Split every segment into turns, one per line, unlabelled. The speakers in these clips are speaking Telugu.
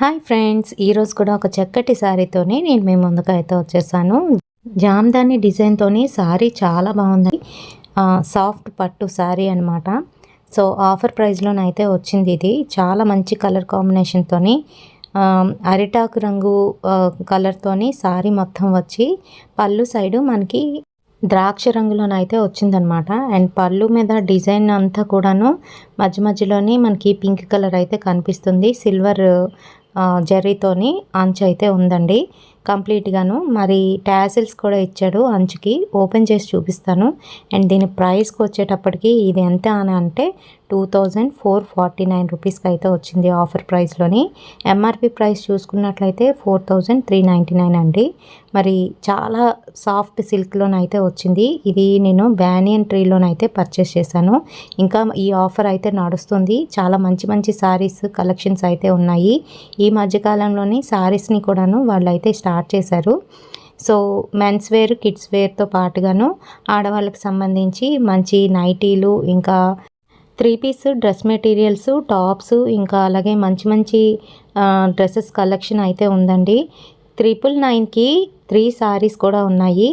హాయ్ ఫ్రెండ్స్ ఈరోజు కూడా ఒక చక్కటి శారీతోనే నేను మీ ముందుకు అయితే వచ్చేసాను. జామ్దాని డిజైన్తోని శారీ చాలా బాగుంది. సాఫ్ట్ పట్టు శారీ అనమాట సో ఆఫర్ ప్రైస్లోనైతే వచ్చింది ఇది. చాలా మంచి కలర్ కాంబినేషన్తోని అరిటాకు రంగు కలర్తోని శారీ మొత్తం వచ్చి పళ్ళు సైడు మనకి ద్రాక్ష రంగులోనైతే వచ్చిందనమాట అండ్ పళ్ళు మీద డిజైన్ అంతా కూడాను మధ్య మధ్యలోనే మనకి పింక్ కలర్ అయితే కనిపిస్తుంది. సిల్వర్ జరీతోని అంచు అయితే ఉందండి. కంప్లీట్గాను మరి ట్యాసిల్స్ కూడా ఇచ్చాడు అంచుకి. ఓపెన్ చేసి చూపిస్తాను. అండ్ దీని ప్రైస్కి వచ్చేటప్పటికి ఇది ఎంత అని అంటే two thousand four forty nine రూపీస్కి అయితే వచ్చింది ఆఫర్ ప్రైస్లోని. ఎంఆర్పి ప్రైస్ చూసుకున్నట్లయితే four thousand three ninety nine అండి. మరి చాలా సాఫ్ట్ సిల్క్లోనైతే వచ్చింది. ఇది నేను బ్యానియన్ ట్రీలోనైతే పర్చేస్ చేశాను. ఇంకా ఈ ఆఫర్ అయితే నడుస్తుంది. చాలా మంచి మంచి శారీస్ కలెక్షన్స్ అయితే ఉన్నాయి. ఈ మధ్యకాలంలోని శారీస్ని కూడాను వాళ్ళు అయితే స్టార్ట్ చేశారు. సో మెన్స్ వేర్ కిడ్స్ వేర్తో పాటుగాను ఆడవాళ్ళకి సంబంధించి మంచి నైటీలు ఇంకా three piece dress materials tops ఇంకా అలాగే మంచి మంచి డ్రెస్సెస్ కలెక్షన్ అయితే ఉందండి. త్రిపుల్ నైన్కి త్రీ సారీస్ కూడా ఉన్నాయి.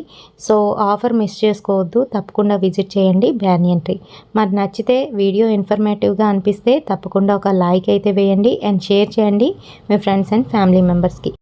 సో ఆఫర్ మిస్ చేసుకోవద్దు. తప్పకుండా విజిట్ చేయండి బ్యానియన్ ట్రీ మరి నచ్చితే వీడియో ఇన్ఫర్మేటివ్గా అనిపిస్తే తప్పకుండా ఒక లైక్ అయితే వేయండి అండ్ షేర్ చేయండి మీ ఫ్రెండ్స్ అండ్ ఫ్యామిలీ మెంబర్స్కి.